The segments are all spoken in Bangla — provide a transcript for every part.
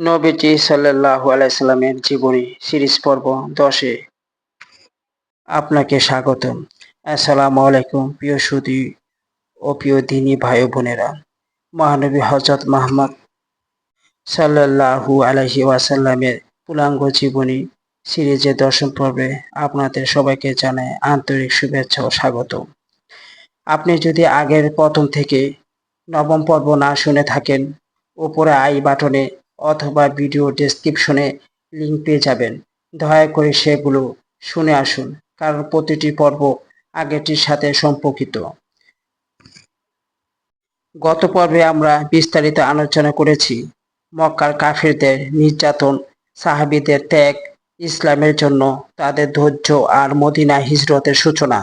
নবীজি সাল্লাল্লাহু আলাইসাল্লামের জীবনী সিরিজ পর্ব দশে আপনাকে স্বাগতম। আসসালামু আলাইকুম প্রিয় সুদী ও প্রিয় দিনী ভাই বোনেরা। মহানবী হজরত মাহমদ সাল্লাল্লাহু আলাইহি ওয়াসাল্লামের পূর্ণাঙ্গ জীবনী সিরিজের দশম পর্বে আপনাদের সবাইকে জানায় আন্তরিক শুভেচ্ছা ও স্বাগত। আপনি যদি আগের প্রথম থেকে নবম পর্ব না শুনে থাকেন, উপরে আই বাটনে অথবা ভিডিও ডেসক্রিপশনে লিঙ্ক পেয়ে যাবেন। দয়া করে সেগুলো শুনে আসুন, কারণ প্রতিটি পর্ব আগেরটির সাথে সম্পর্কিত। গত পর্বে আমরা বিস্তারিত আলোচনা করেছি, মক্কার কাফিরদের নির্যাতন, সাহাবিদের ত্যাগ, ইসলামের জন্য তাদের ধৈর্য আর মদিনা হিজরতের সূচনা।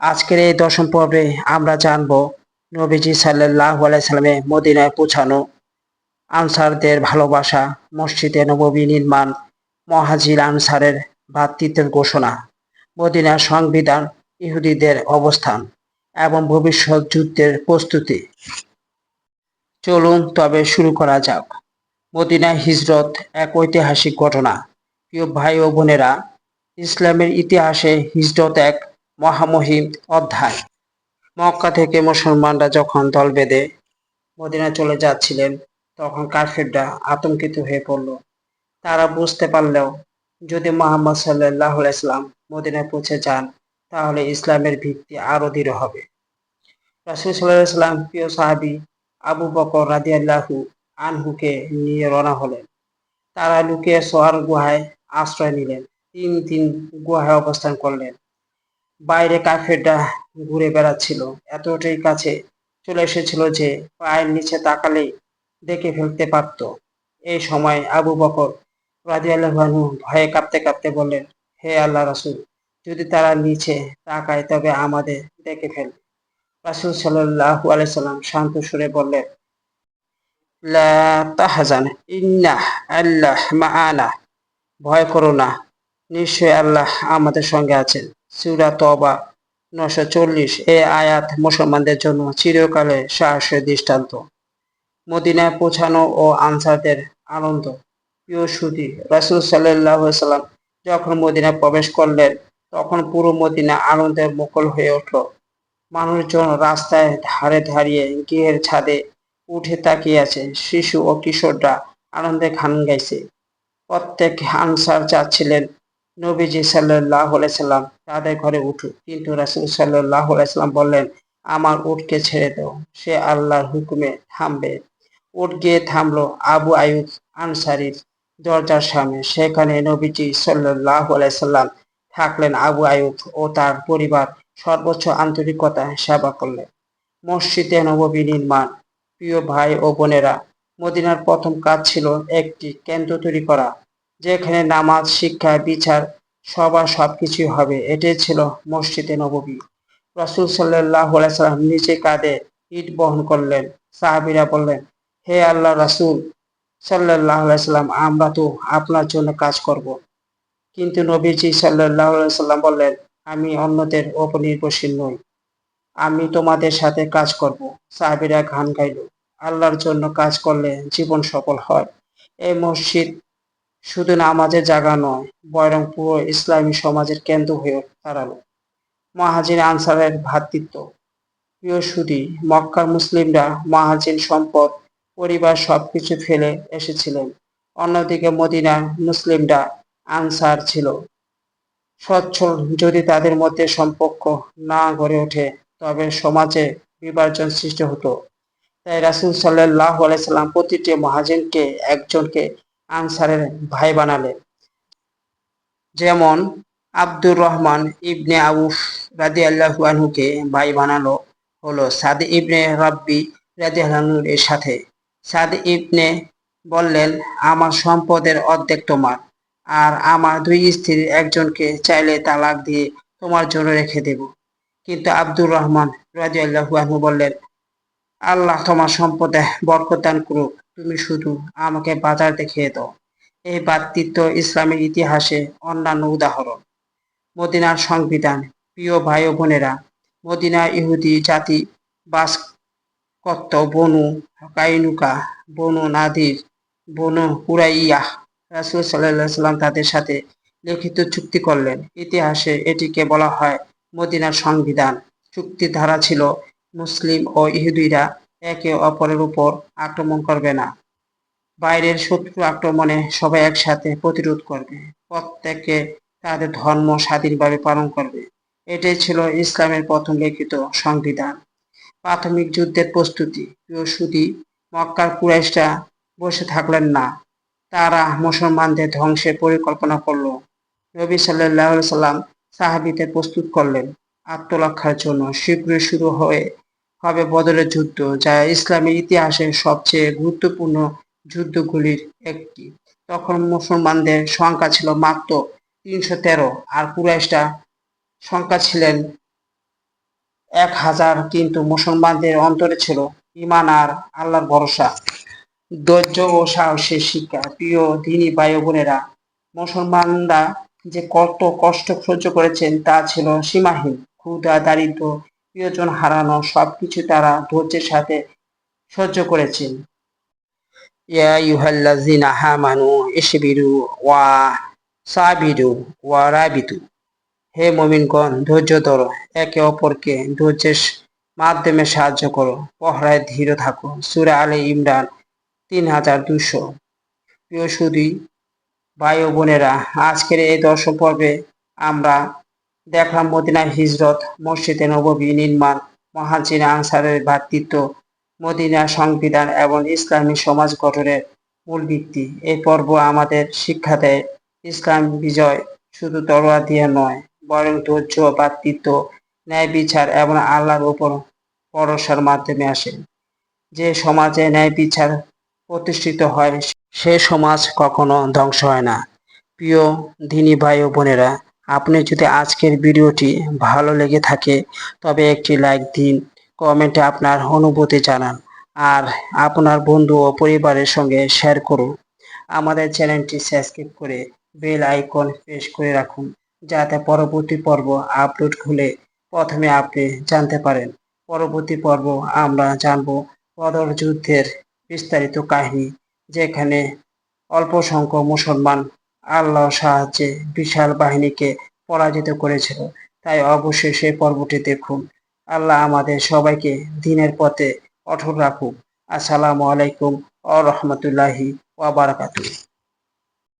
আজকের এই দশম পর্বে আমরা জানব নবীজি সাল্লাহ আলাইসাল্লামে মদিনায় পৌঁছানো আনসারদের ভালোবাসা, মসজিদে নববী নির্মাণ, মহাজির আনসারের ভ্রাতৃত্বের ঘোষণা, মদিনার সংবিধান, ইহুদিদের অবস্থান এবং ভবিষ্যৎ যুদ্ধের প্রস্তুতি। চলুন তবে শুরু করা যাক। মদিনা হিজরত এক ঐতিহাসিক ঘটনা। প্রিয় ভাই ও বোনেরা, ইসলামের ইতিহাসে হিজরত এক মহামহিম অধ্যায়। মক্কা থেকে মুসলমানরা যখন দল বেঁধে মদিনা চলে যাচ্ছিলেন তখন কাফিররা আতঙ্কিত হয়ে পড়ল। তারা বুঝতে পারলেও, যদি মোহাম্মদ সাল্লাহ ইসলাম মদিনায় পৌঁছে যান, তাহলে ইসলামের ভিত্তি আরও দৃঢ় হবে। রাসুল সাল্লাহ ইসলাম প্রিয় সাহাবি আবু বকর রাদিয়াল্লাহু আনহুকে নিয়ে রওনা হলেন। তারা লুকিয়ে সোয়ার গুহায় আশ্রয় নিলেন, তিন তিন গুহায় অবস্থান করলেন। বাইরে কাফেরটা ঘুরে বেড়াচ্ছিল, এতটাই কাছে চলে এসেছিল যে পায়ের নিচে তাকালেই দেখে ফেলতে পারত। এই সময় আবু বকর রাজিয়াল্লাহু ভয়ে কাঁপতে কাঁপতে বললেন, হে আল্লাহ রাসুল, যদি তারা নিচে তাকায় তবে আমাদের দেখে ফেলবে রাসুল সাল্লাহু আলাইসাল্লাম শান্ত সুরে বললেন তাহজান ইন্নাহ আল্লাহ মাআনা। ভয় করো না, নিশ্চয় আল্লাহ আমাদের সঙ্গে আছেন। সুরা তবা নশো চল্লিশ এ আয়াত মুসলমানদের জন্য চিরকালে সাহসের দৃষ্টান্ত। মদিনায় পৌঁছানো ও আনসারদের আনন্দ। প্রিয় সুদী রাসুল সাল্লাহ সাল্লাম যখন মদিনায় প্রবেশ করলেন, তখন পুরো মদিনা আনন্দের মুকল হয়ে উঠল। মানুষজন রাস্তায় ধারে ধারিয়ে গৃহের ছাদে উঠে তাকিয়ে আছে। শিশু ও কিশোররা আনন্দে খান গাইছে। প্রত্যেক আনসার চাচ্ছিলেন, নবীজি সাল্লাহ সাল্লাম তাদের ঘরে উঠুক। কিন্তু রাসুল সাল্লাহ সাল্লাম বললেন, আমার উঠকে ছেড়ে দাও। সে আল্লাহর হুকুমে থামবে। উঠ গিয়ে থামলো আবু আয়ুব আনসারির দরজার সামনে। সেখানে নবীজি সাল্লাহ সাল্লাম থাকলেন আবু আয়ুব ও তার পরিবার সর্বোচ্চ আন্তরিকতায় সেবা করলেন। মসজিদে নববী নির্মাণ। প্রিয় ভাই ও বোনেরা, মদিনার প্রথম কাজ ছিল একটি কেন্দ্র তৈরি করা, যেখানে নামাজ, শিক্ষা, বিচার সবার সবকিছুই হবে। এটাই ছিল মসজিদে নববী। রসুল সাল্লাহ সাল্লাম নিজে কাঁধে ইট বহন করলেন। সাহাবিরা বললেন হে আল্লাহ রাসুল সাল্লাহ সাল্লাম, আমরা তো আপনার জন্য কাজ করব। কিন্তু নবীজি সাল্লাহ সাল্লাম বললেন, আমি অন্যদের ওপর নির্ভরশীল নই। আমি তোমাদের সাথে কাজ করব। সাহাবিরা গান গাইল আল্লাহর জন্য কাজ করলে জীবন সফল হয়। এই মসজিদ শুধু নামাজের জায়গা নয়, বরং পুরো ইসলামী সমাজের কেন্দ্র হয়ে দাঁড়াল। মহাজিন আনসারের ভ্রাতৃত্ব প্রিয় সুদী মক্কার মুসলিমরা মহাজিন সম্পদ পরিবার সবকিছু ফেলে এসেছিলেন। অন্যদিকে মদিনার মুসলিমরা আনসার ছিল। সচ্ছল যদি তাদের মধ্যে সম্পর্ক না গড়ে ওঠে, তবে সমাজে বিভাজন সৃষ্টি হতো। তাই রাসুল সাল্লাহ আলাইসাল্লাম প্রতিটি মহাজিনকে একজনকে আনসারের ভাই বানালেন। যেমন আব্দুর রহমান ইবনে আউফ রাদি আল্লাহুকে ভাই বানালো হলো সাদ ইবনে রব্বি রাদি আল্লাহুর এর সাথে। সাদ ইবনে বললেন, আমার সম্পদের অর্ধেক তোমার, আর আমার দুই স্ত্রীর একজনকে চাইলে তালাক দিয়ে তোমার জন্য রেখে দেব। কিন্তু আব্দুর রহমান রাজি আল্লাহু বললেন, আল্লাহ তোমার সম্পদে বরকত দান করুক, তুমি শুধু আমাকে বাজার দেখিয়ে দাও। এই বাতৃত্ব ইসলামের ইতিহাসে অন্যান্য উদাহরণ। মদিনার সংবিধান, প্রিয় ভাই বোনেরা মদিনা ইহুদি জাতি বাস কত্ত বনু কাইনুকা, বনু নাদির, বনু কুরাইয়াহ রাসূল সাল্লাম তাদের সাথে লিখিত চুক্তি করলেন। ইতিহাসে এটিকে বলা হয় মদিনার সংবিধান। চুক্তির ধারা ছিল, মুসলিম ও ইহুদিরা একে অপরের উপর আক্রমণ করবে না। বাইরের শত্রু আক্রমণে সবাই একসাথে প্রতিরোধ করবে। প্রত্যেকে তাদের ধর্ম স্বাধীনভাবে পালন করবে। এটাই ছিল ইসলামের প্রথম লিখিত সংবিধান। প্রাথমিক যুদ্ধের প্রস্তুতি। সুদী মক্কার কুরাইশরা বসে থাকলেন না। তারা মুসলমানদের ধ্বংসের পরিকল্পনা করল। নবী সাল্লাহ সাল্লাম সাহাবিদের প্রস্তুত করলেন আত্মরক্ষার জন্য। শীঘ্রই শুরু হয়ে হবে বদরের যুদ্ধ, যা ইসলামী ইতিহাসের সবচেয়ে গুরুত্বপূর্ণ যুদ্ধগুলির একটি। তখন মুসলমানদের সংখ্যা ছিল মাত্র তিনশো তেরো, আর কুরাইশরা সংখ্যা ছিলেন এক হাজার কিন্তু মুসলমানদের অন্তরে ছিল ইমান আর আল্লাহর ভরসা। ধৈর্য ও সাহসের শিক্ষা। প্রিয় দিনী ভাই বোনেরা, মুসলমানরা যে কত কষ্ট সহ্য করেছেন তা ছিল সীমাহীন। ক্ষুধা দারিদ্র প্রিয়জন হারানো সবকিছু তারা ধৈর্যের সাথে সহ্য করেছেন। ইয়া ইউহাল্লাযিনা আমানু ইসবিরু ওয়া সাবিরু ওয়া রাবিতু। হে মুমিনগণ, ধৈর্য ধরো, একে অপরকে ধৈর্যের মাধ্যমে সাহায্য করো। পহরায় ধীর থাকো। সূরা আলে ইমরান তিন হাজার দুশো প্রিয় সুদী ভাই ও বোনেরা, আজকের এই দর্শক পর্বে আমরা দেখলাম মদিনা হিজরত, মসজিদে নববী নির্মাণ, মহাজিন আনসারের ভ্রাতৃত্ব মদিনা সংবিধান এবং ইসলামী সমাজ গঠনের মূল ভিত্তি। এই পর্ব আমাদের শিক্ষা দেয় ইসলাম বিজয় শুধু তলোয়ার দিয়ে নয় বরং ধৈর্য ভ্রাতৃত্ব ন্যায় বিচার এবং আল্লাহর উপর ভরসার মাধ্যমে আসে। যে সমাজে ন্যায় বিচার প্রতিষ্ঠিত হয়, সে সমাজ কখনো ধ্বংস হয় না। প্রিয় দিনী ভাই ও বোনেরা, আপনি যদি আজকের ভিডিওটি ভালো লেগে থাকে, তবে একটি লাইক দিন, কমেন্টে আপনার অনুভূতি জানান, আর আপনার বন্ধু ও পরিবারের সঙ্গে শেয়ার করুন। আমাদের চ্যানেলটি সাবস্ক্রাইব করে বেল আইকন প্রেস করে রাখুন। যাতে পরবর্তী পর্ব আপলোড হলে প্রথমে আপনি জানতে পারেন। পরবর্তী পর্ব আমরা জানব বদর যুদ্ধের বিস্তারিত কাহিনী, যেখানে অল্প সংখ্যক মুসলমান আল্লাহ সাহায্যে বিশাল বাহিনীকে পরাজিত করেছিল। তাই অবশ্যই সেই পর্বটি দেখুন। আল্লাহ আমাদের সবাইকে দিনের পথে অঠর রাখুক। আসসালামু আলাইকুম আ রহমতুল্লাহি ওয়া বারাকাতুহু।